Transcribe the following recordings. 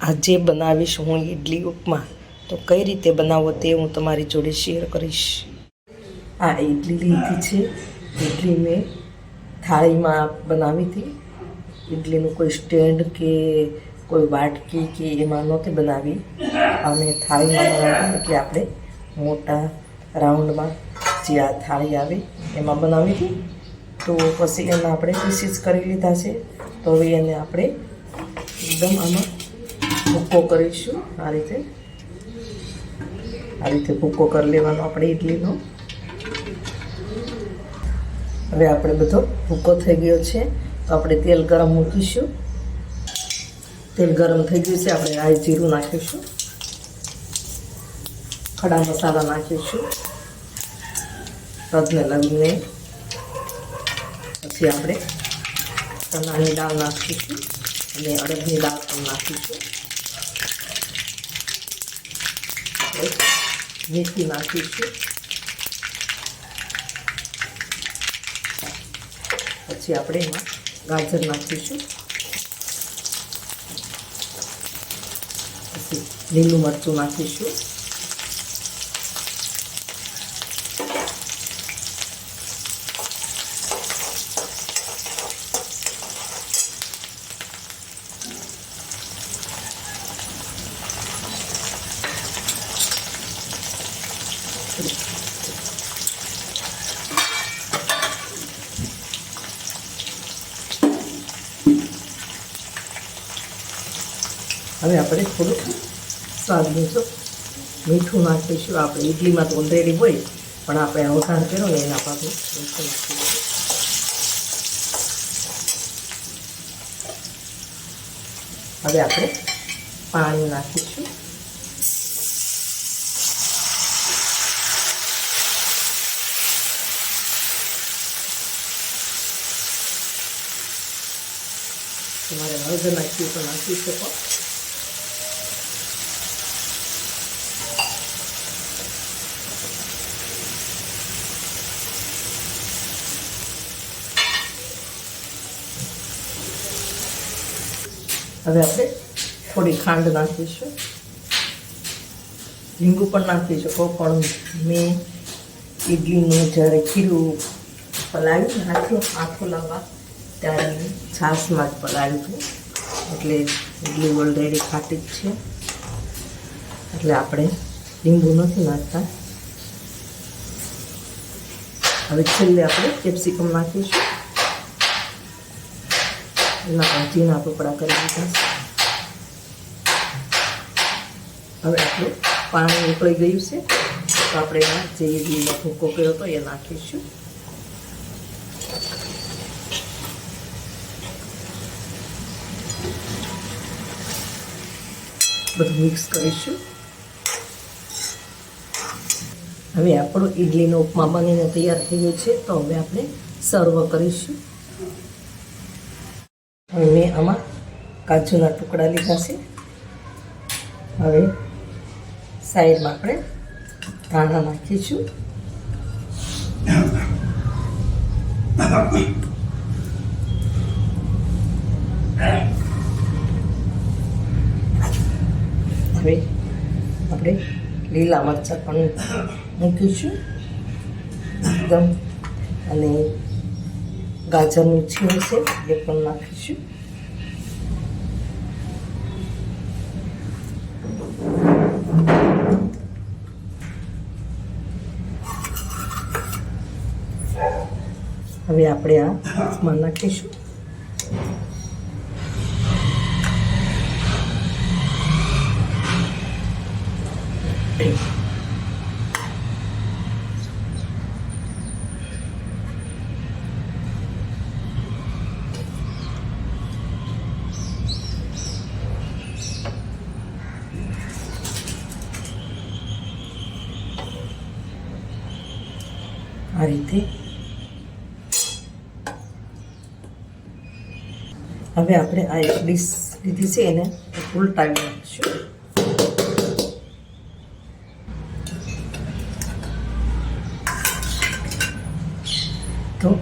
આજે બનાવીશ હું ઇડલી ઉપમા, તો કઈ રીતે બનાવો તે હું તમારી જોડે શેર કરીશ. આ ઇડલી લીધી છે. ઇડલી મેં થાળીમાં બનાવી હતી. ઇડલીનું કોઈ સ્ટેન્ડ કે કોઈ વાટકી કે એમાં નહોતી બનાવી. અને થાળીમાં બનાવી કે આપણે મોટા રાઉન્ડમાં જે આ થાળી આવે એમાં બનાવી હતી. તો પછી એના આપણે પીસીસ કરી લીધા છે. તો હવે એને આપણે એકદમ આમાં ભૂક્કો કરીશું આ રીતે. આ રીતે ભૂકો કરી લેવાનો આપણે ઇડલીનો હવે આપણે બધો ભૂકો થઈ ગયો છે. તો આપણે તેલ ગરમ મૂકીશું. તેલ ગરમ થઈ ગયું છે, આપણે આ જીરું નાખીશું. ખડા મસાલા નાખીશું. તજને લગીને. પછી આપણે ચણાની દાળ નાખીશું. અને અડદની દાળ પણ નાખીશું મેથી નાખીશું. પછી આપણે એમાં ગાજર નાખીશું. પછી લીલું મરચું નાખીશું. હવે આપણે થોડુંક સ્વાદ અનુસાર મીઠું નાખીશું આપણે ઇડલીમાં તો ઓલરેડી હોય પણ આપણે વઘાર કર્યો ને એના પાસે મીઠું નાખીશું હવે આપણે પાણી નાખીશું તમારે હળદર નાખી તો નાખી શકો હવે આપણે થોડી ખાંડ નાખીશું. લીંબુ પણ નાખી શકો, પણ મેં ઇડલીનું જ્યારે ખીરું પલાવી નાખ્યું, આખો લાવવા ત્યારે છાશમાં જ પલાળ્યું હતું એટલે ઇડલી ઓલરેડી ખાટી જ છે. એટલે આપણે લીંબુ નથી નાખતા. હવે છેલ્લે આપણે કેપ્સિકમ નાખીશું. એના ભાજીના ટુકડા કરી દીધા. હવે આપણું પાણી ઉકળી ગયું છે. તો આપણે એમાં જે ઇડલીનો ભૂકો કર્યો હતો એ નાખીશું. બધું મિક્સ કરીશું. હવે આપણો ઇડલીનો ઉપમા બનીને તૈયાર થઈ ગયો છે, તો હવે આપણે સર્વ કરીશું. હવે મેં આમાં કાજુના ટુકડા લીધા છે. હવે સાઈડમાં આપણે ધાણા નાખીશું. લીલા મરચાં પણ મૂકીશું એકદમ. અને ગાજરનું છીણ છે, એ પણ નાખીશું. હવે આપણે આ નાખીશું. આ રીતે. હવે આપણે આ એક ડીશ લીધી છે એને ઉલટાવી નાખીશું તો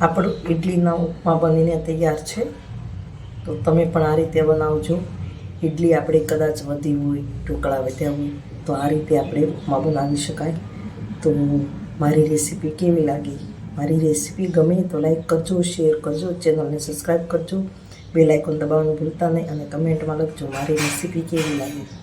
આપણું ઇડલીના ઉપમા બનીને તૈયાર છે. તો તમે પણ આ રીતે બનાવજો. ઇડલી આપણે કદાચ વધી હોય, ઢોકળા વધ્યા હોય, તો આ રીતે આપણે ઉપમા બનાવી શકાય. તો મારી રેસીપી કેવી લાગી? મારી રેસીપી ગમે તો લાઈક કરજો, શેર કરજો, ચેનલને સબસ્ક્રાઈબ કરજો. બે લાઇકોન દબાવવાનું ભૂલતા નહીં અને કમેન્ટમાં લખજો, મારી રેસીપી કેવી લાગી?